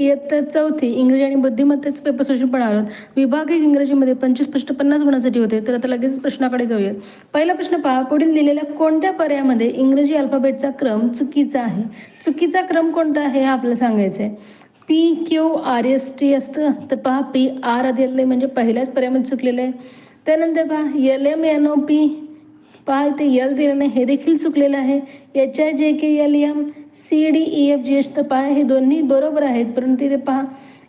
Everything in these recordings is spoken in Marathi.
इयत्ता चौथी इंग्रजी आणि बुद्धिमत्तेचं पेपर सोल्युशन पण आहोत. विभाग एक इंग्रजीमध्ये पंचवीस प्रश्न पन्नास गुणासाठी होते. तर आता लगेच प्रश्नाकडे जाऊयात. पहिला प्रश्न पहा. पुढील दिलेल्या कोणत्या पर्यायामध्ये इंग्रजी अल्फाबेटचा क्रम चुकीचा आहे? चुकीचा क्रम कोणता आहे हे आपल्याला सांगायचं आहे P Q R S T असतं. तर पहा पी आर आधी आलेलं म्हणजे पहिल्याच पर्यायामध्ये चुकलेलं आहे. त्यानंतर पहा L M N O P पहा इथे यल दिलं नाही हे देखील चुकलेलं आहे. H I J K L M C D E F G H तर पहा हे दोन्ही बरोबर आहेत परंतु इथे पहा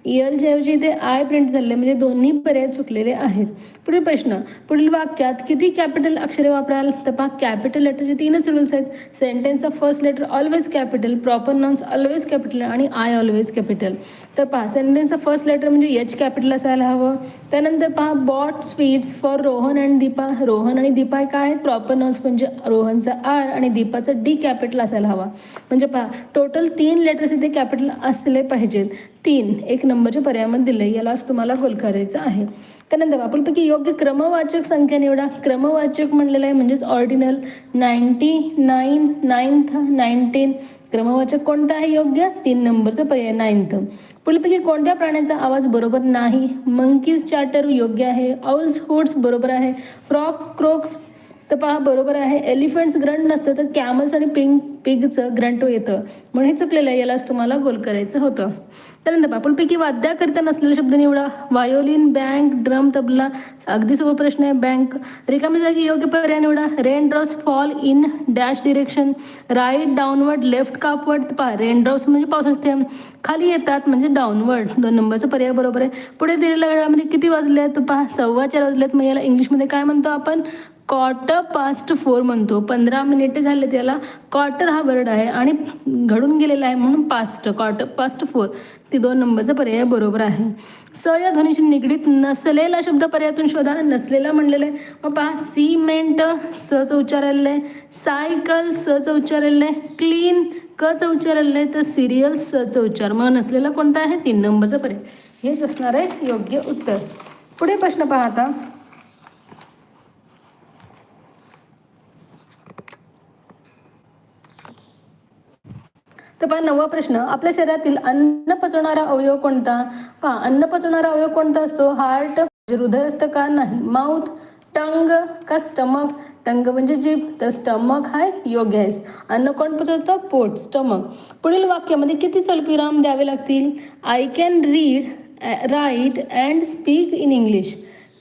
एलच्या ऐवजी इथे आय प्रिंट झाले म्हणजे दोन्ही पर्याय चुकलेले आहेत. पुढील प्रश्न पुढील वाक्यात किती कॅपिटल अक्षरे वापराल तर पहा कॅपिटल लेटरचे तीनच रूल्स आहेत. सेंटेन्सचा first letter always capital proper nouns always capital आणि आय ऑलवेज कॅपिटल तर पहा सेंटेन्सचा फर्स्ट लेटर म्हणजे एच कॅपिटल असायला हवं. त्यानंतर पहा बॉट स्वीट्स फॉर रोहन आणि दीपा. रोहन आणि दीपा काय आहेत? प्रॉपर नॉन्स म्हणजे रोहनचा आर आणि दीपाचा डी कॅपिटल असायला हवा. म्हणजे पहा टोटल तीन लेटर्स इथे कॅपिटल असले पाहिजेत. तीन एक नंबरच्या पर्यायामध्ये दिलं आहे यालाच तुम्हाला गोल करायचं आहे. त्यानंतर आपल्यापैकी योग्य क्रमवाचक संख्या निवडा. क्रमवाचक म्हणलेलं आहे म्हणजेच ordinal ninety nine ninth nineteen क्रमवाचक कोणता आहे योग्य? तीन नंबरचा पर्याय नाईन्थ पुढीलपैकी कोणत्या प्राण्याचा आवाज बरोबर नाही? मंकीज चार्टर योग्य आहे. औल्स हुड्स बरोबर आहे. फ्रॉक क्रोक्स तर पहा बरोबर आहे. एलिफंट्स ग्रंट नसतं तर कॅमल्स आणि पिंग पिगचं ग्रंट येतं. म्हणून हे चुकलेलं आहे यालाच तुम्हाला गोल करायचं होतं. त्यानंतर आपणपैकी वाद्याकरिता नसलेले शब्द निवडा. Violin bank drum tabla. अगदी सोपा प्रश्न आहे बँक रिकामी जागी योग्य पर्याय निवडा. Rain drops fall in dash direction right downward left upward पहा रेन ड्रॉप्स म्हणजे पाऊस असते खाली येतात म्हणजे डाऊनवर्ड दोन नंबरचा पर्याय बरोबर आहे. पुढे दिलेल्या वेळामध्ये किती वाजले आहेत पहा सव्वा चार वाजले आहेत मग याला इंग्लिशमध्ये काय म्हणतो आपण? क्वार्टर पास्ट फोर म्हणतो. पंधरा मिनिटे झाले त्याला. क्वार्टर हा वर्ड आहे आणि घडून गेलेला आहे म्हणून पास्ट क्वार्टर पास्ट फोर ती दोन नंबरचा पर्याय बरोबर आहे. स या ध्वनीशी निगडीत नसलेला शब्द पर्यायातून शोधा. नसलेला म्हणलेलं आहे. मग पहा सिमेंट सचं उच्चारलेलं आहे. सायकल सचं उच्चारलेलं आहे. क्लीन कचं उच्चारलेलं आहे. तर सिरियल सचं उच्चार. मग नसलेला कोणता आहे? तीन नंबरचा पर्याय. हेच असणार आहे योग्य उत्तर. पुढे प्रश्न पहा तर पहा नवा प्रश्न. आपल्या शरीरातील अन्न पचवणारा अवयव कोणता? पहा अन्न पचवणारा अवयव कोणता असतो? हार्ट म्हणजे हृदय असतं का नाही? माउथ टंग का स्टमक? टंग म्हणजे जीभ. तर स्टमक हाय योग्य आहे अन्न कोण पचवतं? पोट स्टमक. पुढील वाक्यामध्ये किती स्वल्पविराम द्यावे लागतील? I can read write and speak in English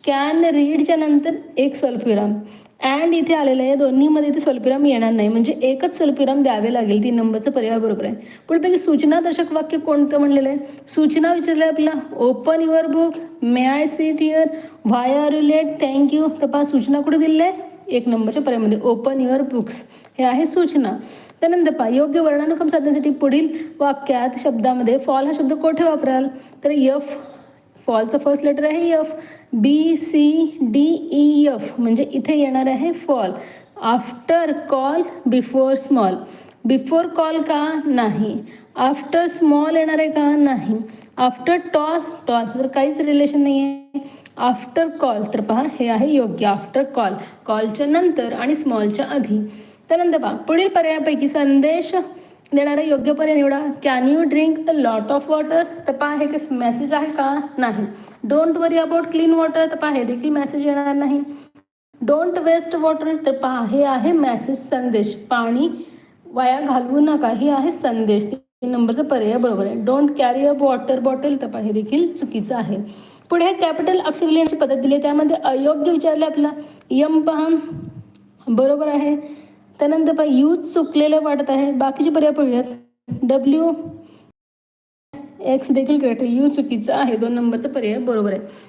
can रीडच्या नंतर एक स्वल्पविराम अँड इथे आलेलं आहे दोन्हीमध्ये इथे स्वल्पविराम येणार नाही. म्हणजे एकच स्वल्पविराम द्यावे लागेल तीन नंबरचं पर्याय बरोबर आहे. पुढपैकी सूचना दर्शक वाक्य कोणतं म्हणलेलं आहे? सूचना विचारलं आहे आपला open your book may I sit your why are you late thank you तर पहा सूचना कुठे दिलेल्या आहे? एक नंबरच्या पर्यायमध्ये. ओपन युअर बुक्स हे आहे सूचना. त्यानंतर पहा योग्य वर्णानुक्रम साधण्यासाठी पुढील वाक्यात शब्दामध्ये फॉल हा शब्द कोठे वापराल? तर यफ फॉलचं फर्स्ट लेटर आहे F B C D E F म्हणजे इथे येणार आहे fall after call before small before call का? नाही. आफ्टर स्मॉल येणार आहे का? नाही. आफ्टर टॉल टॉलचं तर काहीच रिलेशन नाही आहे आफ्टर कॉल तर पहा हे आहे योग्य. आफ्टर कॉल कॉलच्या नंतर आणि स्मॉलच्या आधी. त्यानंतर पहा पुढील पर्यायापैकी संदेश देणारा योग्य पर्याय निवडा. Can you drink a lot of water तर पहा हे कसं मेसेज आहे का? नाही. Don't worry about clean water तर पहा हे देखील मेसेज येणार नाही. डोंट वेस्ट वॉटर तर पहा हे आहे मेसेज संदेश. पाणी वाया घालवू नका. हे आहे संदेश. तीन नंबरचा पर्याय बरोबर आहे. Don't carry a water bottle तर पहा हे देखील चुकीचं आहे. पुढे कॅपिटल अक्षर लिहिण्याची पद्धत दिली आहे. त्यामध्ये अयोग्य विचारले आपला यम पहा. बरोबर आहे. त्यानंतर पहा यूज चुकलेलं वाटत आहे. बाकीचे पर्याय पाहूयात. डब्ल्यू एक्स देखील करेक्ट यू चुकीचं आहे. दोन नंबरचा पर्याय बरोबर आहे.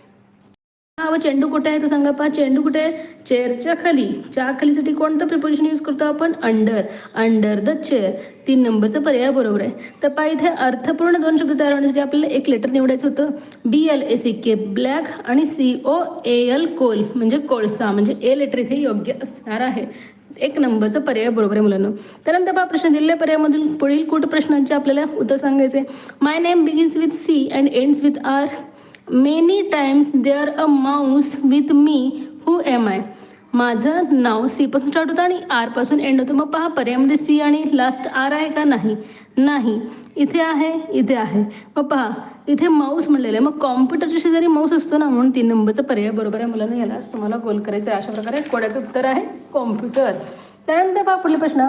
हा व चेंडू कुठे आहे तो सांगा. पहा चेंडू कुठे आहे? चेअरच्या खाली. च्या खालीसाठी कोणतं प्रिपोजिशन यूज करतो आपण? अंडर अंडर द चेअर तीन नंबरचा पर्याय बरोबर आहे. तर पहा इथे अर्थपूर्ण दोन शब्द तयार होण्यासाठी आपल्याला एक लेटर निवडायचं होतं. B L A C K black आणि C O A L coal. म्हणजे कोळसा. म्हणजे ए लेटर इथे योग्य असणार आहे. एक नंबरचा पर्याय बरोबर आहे मुलांना. त्यानंतर बा प्रश्न दिलेल्या पर्यायामधून पुढील कुठ प्रश्नांचे आपल्याला उत्तर सांगायचे? My name begins with C and ends with R many times there a mouse with me who am I माझं नाव सीपासून स्टार्ट होतं आणि आरपासून एंड होतं. मग पहा पर्यायामध्ये म्हणजे सी आणि लास्ट आर आहे का नाही? नाही. इथे आहे इथे आहे. मग पहा इथे माऊस म्हणलेलं आहे. मग कॉम्प्युटरच्या शेजारी माऊस असतो ना म्हणून तीन नंबरचा पर्याय बरोबर आहे मुलांना यालाच तुम्हाला गोल करायचं आहे. अशा प्रकारे कोड्याचं उत्तर आहे कॉम्प्युटर त्यानंतर पहा पुढील प्रश्न.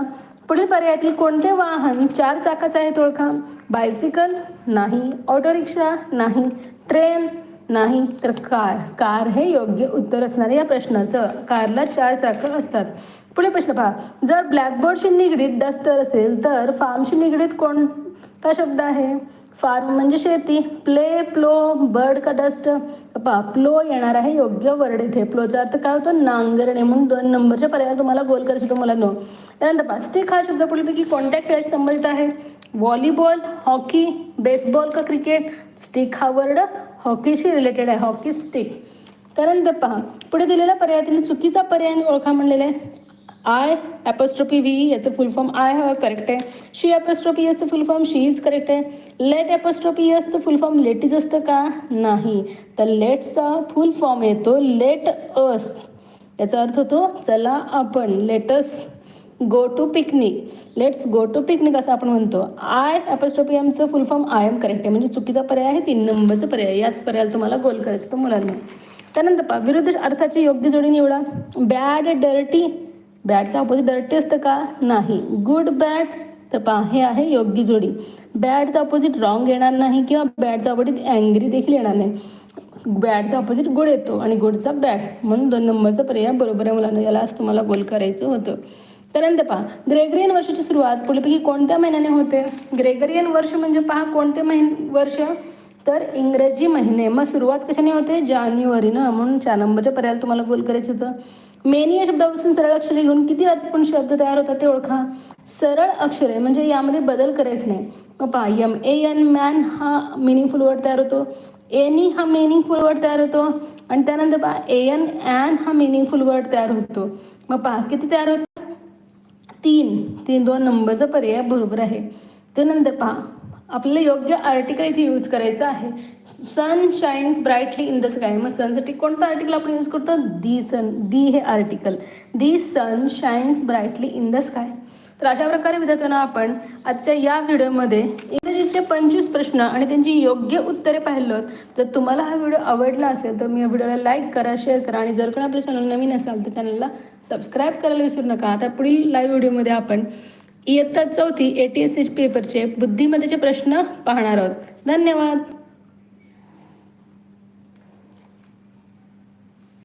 पुढील पर्यायातील कोणते वाहन चार चाकाचं आहे तोळखा बायसिकल नाही. ऑटो रिक्षा नाही. ट्रेन नाही तर कार. कार हे योग्य उत्तर असणार या प्रश्नाचं. कारला चार चाकं असतात. पुढे प्रश्न पहा. जर ब्लॅकबोर्डशी निगडीत डस्टर असेल तर फार्मशी निगडीत कोणता शब्द आहे? फार्म म्हणजे शेती. प्ले प्लो बर्ड का डस्ट? पहा प्लो येणार आहे योग्य वर्ड इथे. प्लोचा अर्थ काय होतो? नांगरणे म्हणून दोन नंबरच्या पर्याय तुम्हाला गोल करायचं होतं मुलांनो. त्यानंतर पहा स्टिक हा शब्द पुढीलपैकी कोणत्या खेळाशी संबंधित आहे? व्हॉलीबॉल हॉकी बेसबॉल का क्रिकेट? स्टिक हा वर्ड हॉकीशी रिलेटेड आहे हॉकी स्टिक त्यानंतर पहा पुढे दिलेल्या पर्यायातील चुकीचा पर्याय ओळखा म्हणलेला आहे. आय ॲपस्ट्रोपी व्ही याचं फुल फॉर्म आय हा करेक्ट आहे. शी ॲपस्ट्रोपी याचं full form she is correct आहे. लेट ॲपस्ट्रोपी यसचं फुल फॉर्म लेटीज असतं का? नाही. तर लेटचा फुल फॉर्म येतो लेट अस याचा अर्थ होतो चला आपण let's go to picnic let's go to picnic असं आपण म्हणतो. I apostrophe एमचं full form I am correct आहे. म्हणजे चुकीचा पर्याय आहे तीन नंबरचा पर्याय याच पर्यायाला तुम्हाला गोल करायचं होतं मुलांना. त्यानंतर पहा विरुद्ध अर्थाची योग्य जोडी निवडा. बॅड डर्टी बॅडचा अपोजिट डर्टी असतं का? नाही. गुड बॅड तर पहा हे आहे योग्य जोडी. बॅडचा अपोजिट रॉंग येणार नाही किंवा बॅडचा अपोजिट अँग्री देखील येणार नाही. बॅडचा अपोजिट गुड येतो आणि गुडचा बॅड म्हणून दोन नंबरचा पर्याय बरोबर आहे मुलांना. यालाच तुम्हाला गोल करायचं होतं. त्यानंतर पहा ग्रेगरियन वर्षाची सुरुवात पुढेपैकी कोणत्या महिन्याने होते? ग्रेगरियन वर्ष म्हणजे पहा कोणते महिन वर्ष? तर इंग्रजी महिने. मग सुरुवात कशाने होते? जानेवारी ना? म्हणून चार नंबरच्या पर्याय तुम्हाला गोल करायचं होतं. मेनी या शब्दापासून सरळ अक्षरे घेऊन किती अर्थपूर्ण शब्द तयार होतात ते ओळखा. सरळ अक्षरे म्हणजे यामध्ये बदल करायच नाही. मग पहा यम ए एन मॅन हा मिनिंगफुल वर्ड तयार होतो. एनी हा मिनिंगफुल वर्ड तयार होतो. आणि त्यानंतर पहा ए एन ॲन हा मिनिंगफुल वर्ड तयार होतो. मग पहा किती तयार होतो तीन तीन दोन नंबरचा पर्याय बरोबर आहे. त्यानंतर पहा आपल्याला योग्य आर्टिकल इथे यूज करायचं आहे. Sun shines brightly in the sky मग सनसाठी कोणतं आर्टिकल आपण यूज करतो? दी सन दी हे article the sun shines brightly in the sky तर अशा प्रकारे विद्यार्थ्यांना आपण आजच्या या व्हिडिओमध्ये इंग्रजीचे पंचवीस प्रश्न आणि त्यांची योग्य उत्तरे पाहिलं जर तुम्हाला हा व्हिडिओ आवडला असेल तर मी या व्हिडिओला लाईक करा शेअर करा आणि जर कोण आपल्या चॅनल नवीन असाल तर चॅनलला सबस्क्राईब करायला विसरू नका. आता पुढील लाईव्ह व्हिडिओमध्ये आपण इयत्ता चौथी ए टी एस सी पेपरचे बुद्धिमत्तेचे प्रश्न पाहणार आहोत. धन्यवाद!